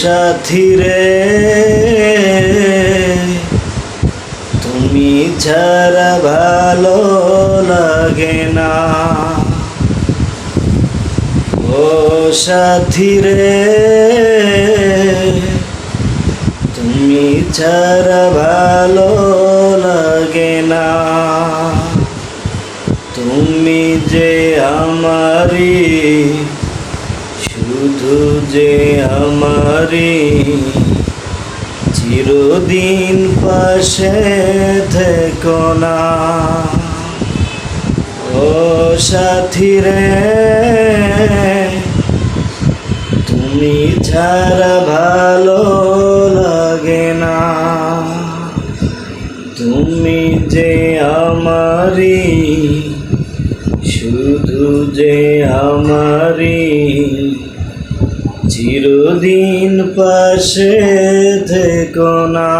সাথী রে, তুমি ছাড়া ভালো লাগে না। ও সাথী রে, তুমি ছাড়া ভালো লাগে না। তুমি যে আমারি শুধু যে আমারি চিরদিন পাশে থেকো না। ও সাথী রে তুমি ছাড়া ভালো লাগে না। তুমি যে আমারি শুধু যে আমারি চিরদিন পাশে থেকো না।